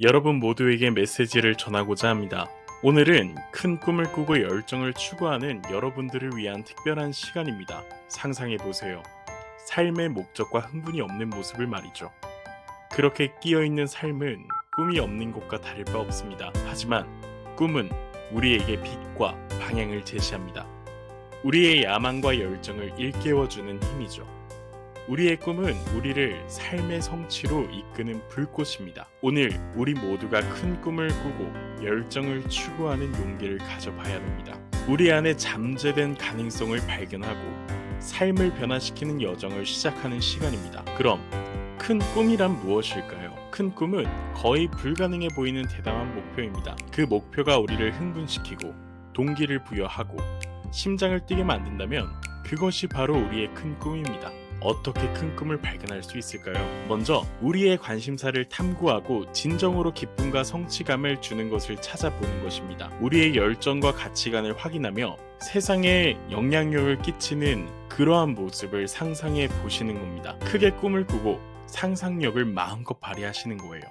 여러분 모두에게 메시지를 전하고자 합니다. 오늘은 큰 꿈을 꾸고 열정을 추구하는 여러분들을 위한 특별한 시간입니다. 상상해 보세요. 삶의 목적과 흥분이 없는 모습을 말이죠. 그렇게 끼어 있는 삶은 꿈이 없는 것과 다를 바 없습니다. 하지만 꿈은 우리에게 빛과 방향을 제시합니다. 우리의 야망과 열정을 일깨워주는 힘이죠. 우리의 꿈은 우리를 삶의 성취로 이끄는 불꽃입니다. 오늘 우리 모두가 큰 꿈을 꾸고 열정을 추구하는 용기를 가져봐야 합니다. 우리 안에 잠재된 가능성을 발견하고 삶을 변화시키는 여정을 시작하는 시간입니다. 그럼 큰 꿈이란 무엇일까요? 큰 꿈은 거의 불가능해 보이는 대담한 목표입니다. 그 목표가 우리를 흥분시키고 동기를 부여하고 심장을 뛰게 만든다면 그것이 바로 우리의 큰 꿈입니다. 어떻게 큰 꿈을 발견할 수 있을까요? 먼저 우리의 관심사를 탐구하고 진정으로 기쁨과 성취감을 주는 것을 찾아보는 것입니다. 우리의 열정과 가치관을 확인하며 세상에 영향력을 끼치는 그러한 모습을 상상해 보시는 겁니다. 크게 꿈을 꾸고 상상력을 마음껏 발휘하시는 거예요.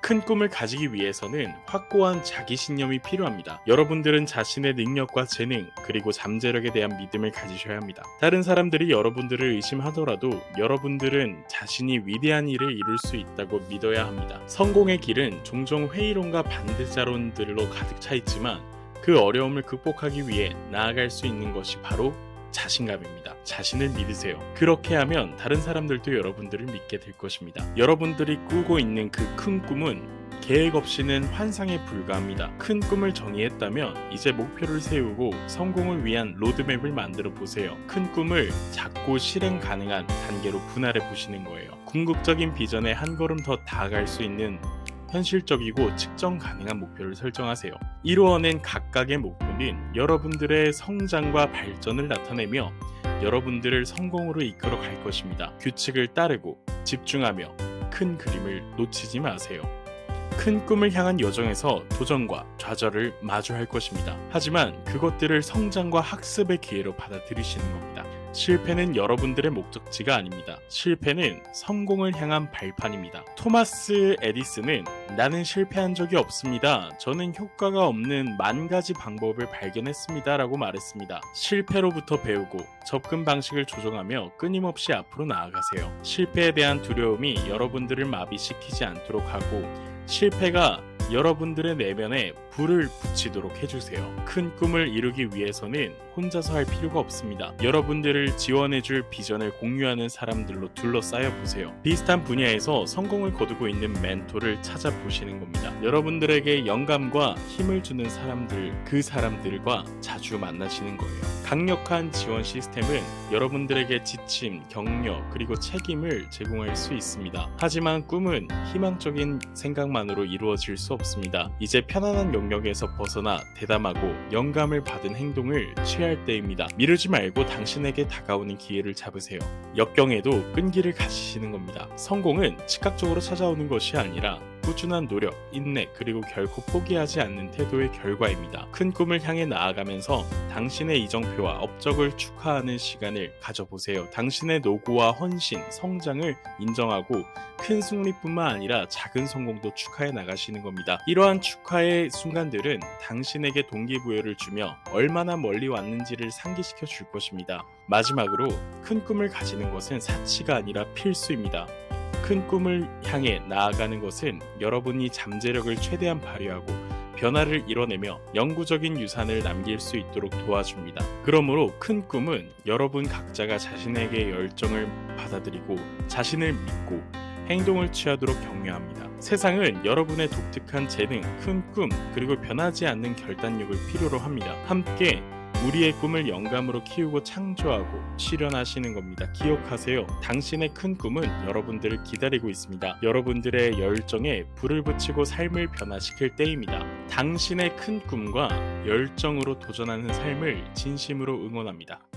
큰 꿈을 가지기 위해서는 확고한 자기신념이 필요합니다. 여러분들은 자신의 능력과 재능, 그리고 잠재력에 대한 믿음을 가지셔야 합니다. 다른 사람들이 여러분들을 의심하더라도 여러분들은 자신이 위대한 일을 이룰 수 있다고 믿어야 합니다. 성공의 길은 종종 회의론과 반대자론들로 가득 차 있지만 그 어려움을 극복하기 위해 나아갈 수 있는 것이 바로 자신감입니다. 자신을 믿으세요. 그렇게 하면 다른 사람들도 여러분들을 믿게 될 것입니다. 여러분들이 꾸고 있는 그 큰 꿈은 계획 없이는 환상에 불과합니다. 큰 꿈을 정의했다면 이제 목표를 세우고 성공을 위한 로드맵을 만들어 보세요. 큰 꿈을 작고 실행 가능한 단계로 분할해 보시는 거예요. 궁극적인 비전에 한 걸음 더 다가갈 수 있는 현실적이고 측정 가능한 목표를 설정하세요. 이루어낸 각각의 목표는 여러분들의 성장과 발전을 나타내며 여러분들을 성공으로 이끌어 갈 것입니다. 규칙을 따르고 집중하며 큰 그림을 놓치지 마세요. 큰 꿈을 향한 여정에서 도전과 좌절을 마주할 것입니다. 하지만 그것들을 성장과 학습의 기회로 받아들이시는 겁니다. 실패는 여러분들의 목적지가 아닙니다. 실패는 성공을 향한 발판입니다. 토마스 에디슨은 나는 실패한 적이 없습니다. 저는 효과가 없는 만 가지 방법을 발견했습니다. 라고 말했습니다. 실패로부터 배우고 접근 방식을 조정하며 끊임없이 앞으로 나아가세요. 실패에 대한 두려움이 여러분들을 마비시키지 않도록 하고 실패가 여러분들의 내면에 불을 붙이도록 해주세요. 큰 꿈을 이루기 위해서는 혼자서 할 필요가 없습니다. 여러분들을 지원해줄 비전을 공유하는 사람들로 둘러싸여 보세요. 비슷한 분야에서 성공을 거두고 있는 멘토를 찾아보시는 겁니다. 여러분들에게 영감과 힘을 주는 사람들, 그 사람들과 자주 만나시는 거예요. 강력한 지원 시스템은 여러분들에게 지침, 격려, 그리고 책임을 제공할 수 있습니다. 하지만 꿈은 희망적인 생각만으로 이루어질 수 없습니다. 이제 편안한 영역에서 벗어나 대담하고 영감을 받은 행동을 취할 때입니다. 미루지 말고 당신에게 다가오는 기회를 잡으세요. 역경에도 끈기를 가지시는 겁니다. 성공은 즉각적으로 찾아오는 것이 아니라 꾸준한 노력, 인내, 그리고 결코 포기하지 않는 태도의 결과입니다. 큰 꿈을 향해 나아가면서 당신의 이정표와 업적을 축하하는 시간을 가져보세요. 당신의 노고와 헌신, 성장을 인정하고 큰 승리뿐만 아니라 작은 성공도 축하해 나가시는 겁니다. 이러한 축하의 순간들은 당신에게 동기부여를 주며 얼마나 멀리 왔는지를 상기시켜 줄 것입니다. 마지막으로 큰 꿈을 가지는 것은 사치가 아니라 필수입니다. 큰 꿈을 향해 나아가는 것은 여러분이 잠재력을 최대한 발휘하고 변화를 이뤄내며 영구적인 유산을 남길 수 있도록 도와줍니다. 그러므로 큰 꿈은 여러분 각자가 자신에게 열정을 받아들이고 자신을 믿고 행동을 취하도록 격려합니다. 세상은 여러분의 독특한 재능, 큰 꿈, 그리고 변하지 않는 결단력을 필요로 합니다. 함께 우리의 꿈을 영감으로 키우고 창조하고 실현하시는 겁니다. 기억하세요. 당신의 큰 꿈은 여러분들을 기다리고 있습니다. 여러분들의 열정에 불을 붙이고 삶을 변화시킬 때입니다. 당신의 큰 꿈과 열정으로 도전하는 삶을 진심으로 응원합니다.